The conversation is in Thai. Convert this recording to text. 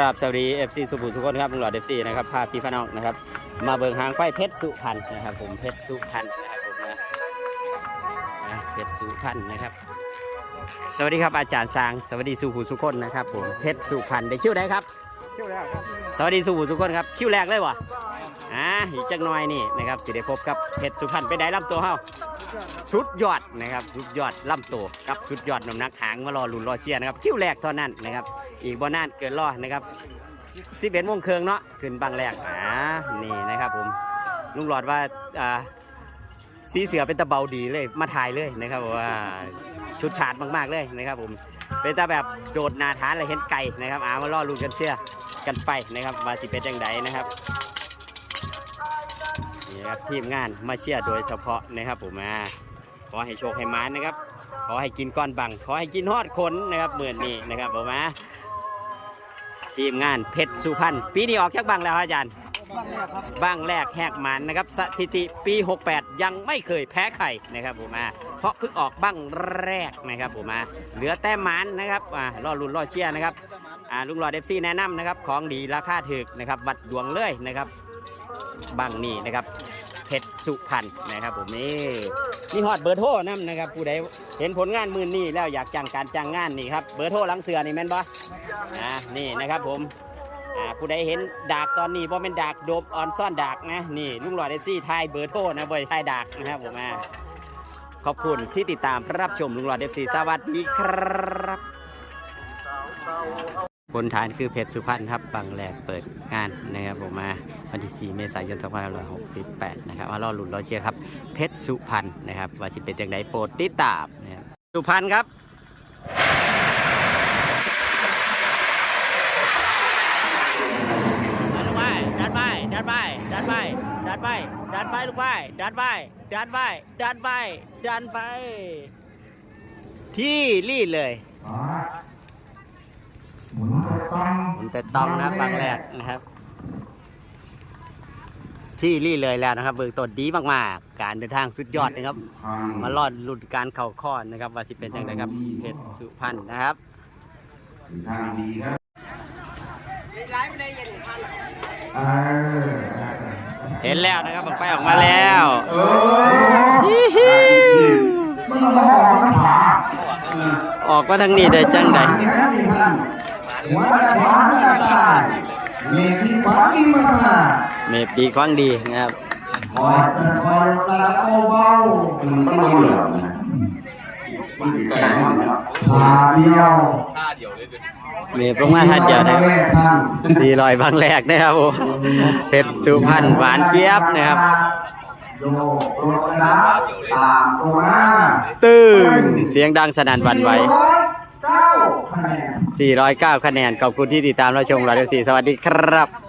ครับสวัสดี FC สุภูทุกคนครับลุงหลอด FC นะครับพาพี่พน้องนะครับ มาเบิ่งหางไฟเพชรสุพรรณนะครับ ผมเพชรสุพรรณนะครับผมนะนะเพชรสุพรรณนะครับ สวัสดีครับอาจารย์สางสวัสดีสุภูทุกคนนะครับผมเพชรสุพรรณได้คิวได้ครับเที่ยวแล้วครับสวัสดีสุภูทุกคนครับคิวแรกเลยวะอ่าอีกจักหน่อยนี่นะครับสิได้พบกับเพชรสุพรรณไปได้ลำตัวเฮา สุดยอดนะครับสุดยอดลำตัวกับสุดยอดน้ำหนักหางมารอลุ้นรอเชียร์นะครับคิวแรกเท่านั้นนะครับอีกบ่นานเกินรอนะครับสิบเอ็ดโมงครึ่งเนาะขึ้นบางแรกอ่านี่นะครับผมลุงหลอดว่าอ่าสีเสือเป็นตะเบาดีเลยมาถ่ายเลยนะครับว่าชุดฉาดมากๆเลยนะครับผมเป็นตาแบบโดดนาฐานเลยเห็นไก่นะครับอามารอลุ้นกันเชื่อกันไปนะครับว่าสิเป็นจังไดนะครับ นี่ครับทีมงานมาเชียร์โดยเฉพาะนะครับผมอ่าขอให้โชคให้มานนะครับ ขอให้กินก้อนบัง ขอให้กินฮอดคนนะครับเหมือนนี้นะครับผมนะทีมงานเพชรสุพรรณปีนี้ออกจากบังแล้วครับอาจารย์บ้านแรกครับบังแรกแหกมันนะครับสถิติปี 68 ยังไม่เคยแพ้ใครนะครับผมนะเพราะเพิ่งออกบังแรกนะครับผมนะเหลือแต้มมันนะครับอ่ารอลุ้นรอเชียร์นะครับอ่าลุงหลอดเอฟซีแนะนำนะครับของดีราคาถึกนะครับวัดดวงเลยนะครับบังนี่นะครับ เพชรสุพรรณนะครับผมนี่นี่ฮอดเบอร์โทรนํนะครับ ผู้ใดเห็นผลงานมือนี่แล้วอยากจ้างการจ้างงานนี่ครับเบอร์โทรหลังเสือนี่แม่นบ่อ่านี่นะครับผมผู้ใดเห็นดากตอนนี้บ่เป็นดากโดบออนซ่อนดากนะนี่ลุงหลอดเอฟซีทายเบอร์โทรนะบ่ได้ทายดากนะครับผมอ่าขอบคุณที่ติดตามรับชมลุงหลอดเอฟซีสวัสดีครับ บนฐานคือเพชรสุพรรณครับบังแรกเปิดงานนะครับผมมาวันที่ 4 เมษายน 2568 นะครับมารอหลุ้นรอเชียร์ครับ เพชรสุพรรณนะครับ ว่าจะเป็นอย่างไรโปรดติดตามนะครับสุพรรณครับดันไปดันไปดันไปดันไปดันไปดันไปลูกไปดันไปดันไปดันไปดันไป ที่รีดเลย ผมแต่ต้องนะบางแรกนะครับ ที่รีดเลยแล้วนะครับ เบิกต้นดีมากๆ การเดินทางสุดยอดนะครับ มาลอดลุ้นการเข่าข้อนะครับ ว่าสิเป็นยังไงครับเพชรสุพรรณนะครับทางดีครับไลฟ์ไม่ได้ยินท่านเออเห็นแล้วนะครับบังไฟออกมาแล้วเออมันมาออกมันขวาออกมาทางนี้ได้จังใดหั วด้านขวาด้านซ้ายเมฆที่ขวาที่มาเมฟดีคว้างดีนะครับคอยกันคอยระดับเบาๆมันไม่เหลือขาเดียวเมฟลงมาท่าเดียวนะครับสี่รอยบางแรกนะครับผมเพชรสุพรรณหวานเจี๊ยบนะครับโยกรถนะตามตัวมาตึ้งเสียงดังสนั่นหวันไหวเก้าคะแนน 409 คะแนน ขอบคุณที่ติดตามรับชมเราเดียวสีสวัสดีครับ